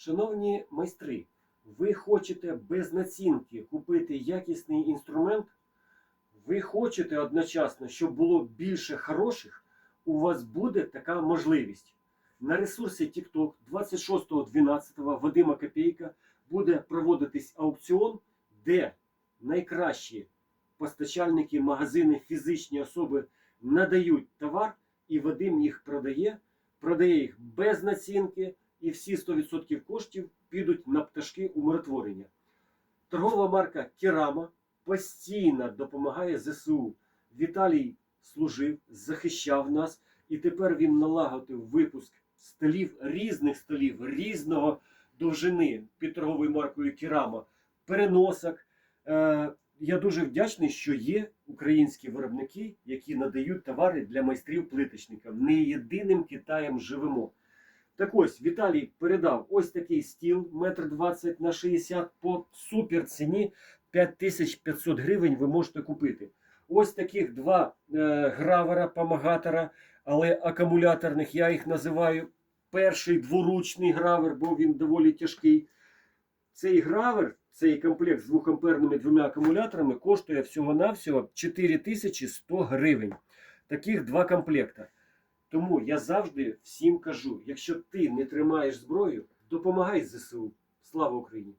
Шановні майстри, ви хочете без націнки купити якісний інструмент? Ви хочете одночасно, щоб було більше хороших, у вас буде така можливість. На ресурсі TikTok 26.12 Вадима Копейка буде проводитись аукціон, де найкращі постачальники, магазини, фізичні особи надають товар, і Вадим їх продає, продає їх без націнки, і всі 100% коштів підуть на пташки умиротворення. Торгова марка Керама постійно допомагає ЗСУ. Віталій служив, захищав нас, і тепер він налагодив випуск столів, різних столів, різного довжини під торговою маркою Керама, переносок. Е, я дуже вдячний, що є українські виробники, які надають товари для майстрів плиточників. Не єдиним Китаєм живемо. Так ось Віталій передав ось такий стіл, метр двадцять на 60 по супер ціні 5500 гривень ви можете купити. Ось таких два е, гравера, помагатора, але акумуляторних я їх називаю перший дворучний гравер, бо він доволі тяжкий. Цей гравер, цей комплект з двохамперними двома акумуляторами коштує всього-навсього 4100 гривень. Таких два комплекта. Тому я завжди всім кажу: якщо ти не тримаєш зброю, допомагай ЗСУ. Слава Україні!